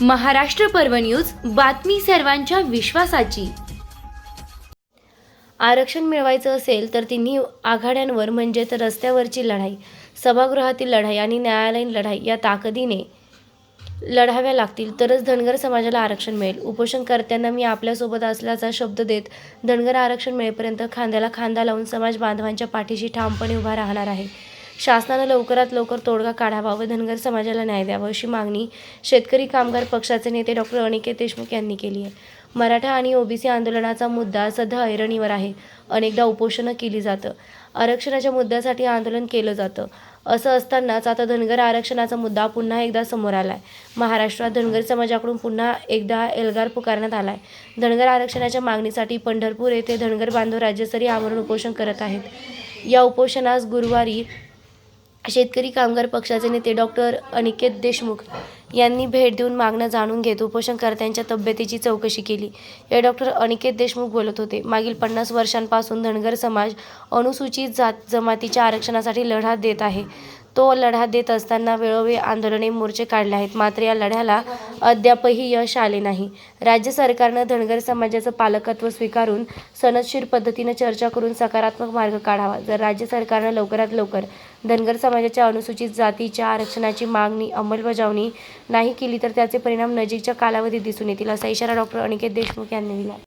महाराष्ट्र पर्व न्यूज बातमी सर्वांच्या विश्वासाची. आरक्षण मिळवायचं असेल तर तिन्ही आघाड्यांवर म्हणजेच रस्त्यावरची लढाई सभागृहातील लढाई आणि न्यायालयीन लढाई या ताकदीने लढाव्या लागतील. तरच धनगर समाजाला आरक्षण मिळेल. उपोषणकर्त्यांना मी आपल्यासोबत असल्याचा शब्द देत धनगर आरक्षण मिळेपर्यंत खांद्याला खांदा लावून समाज बांधवांच्या पाठीशी ठामपणे उभा राहणार आहे. शासनानं लवकरात लवकर तोडगा काढावा व धनगर समाजाला न्याय द्यावा अशी मागणी शेतकरी कामगार पक्षाचे नेते डॉक्टर अनिकेत देशमुख यांनी केली आहे. मराठा आणि ओबीसी आंदोलनाचा मुद्दा सध्या ऐरणीवर आहे. अनेकदा उपोषणं केली जातं. आरक्षणाच्या मुद्द्यासाठी आंदोलन केलं जातं. असं असतानाच आता धनगर आरक्षणाचा मुद्दा पुन्हा एकदा समोर आलाय. महाराष्ट्रात धनगर समाजाकडून पुन्हा एकदा एल्गार पुकारण्यात आलाय. धनगर आरक्षणाच्या मागणीसाठी पंढरपूर येथे धनगर बांधव राज्यस्तरीय आमरण उपोषण करत आहेत. या उपोषणास गुरुवारी शेतकरी कामगार पक्षाचे नेते डॉक्टर अनिकेत देशमुख यांनी भेट देऊन मागणं जाणून घेत उपोषणकर्त्यांच्या तब्येतीची चौकशी केली. या डॉक्टर अनिकेत देशमुख बोलत होते मागील पन्नास वर्षांपासून धनगर समाज अनुसूचित जात जमातीच्या आरक्षणासाठी लढा देत आहे. तो लढा देत असताना वेळोवेळी आंदोलने मोर्चे काढले आहेत मात्र या लढ्याला अद्यापही यश आले नाही. राज्य सरकारनं धनगर समाजाचं पालकत्व स्वीकारून सनदशीर पद्धतीनं चर्चा करून सकारात्मक मार्ग काढावा. जर राज्य सरकारनं लवकरात लवकर धनगर समाजाच्या अनुसूचित जातीच्या आरक्षणाची मागणी अंमलबजावणी नाही केली तर त्याचे परिणाम नजीकच्या कालावधीत दिसून येतील असा इशारा डॉक्टर अनिकेत देशमुख यांनी दिला.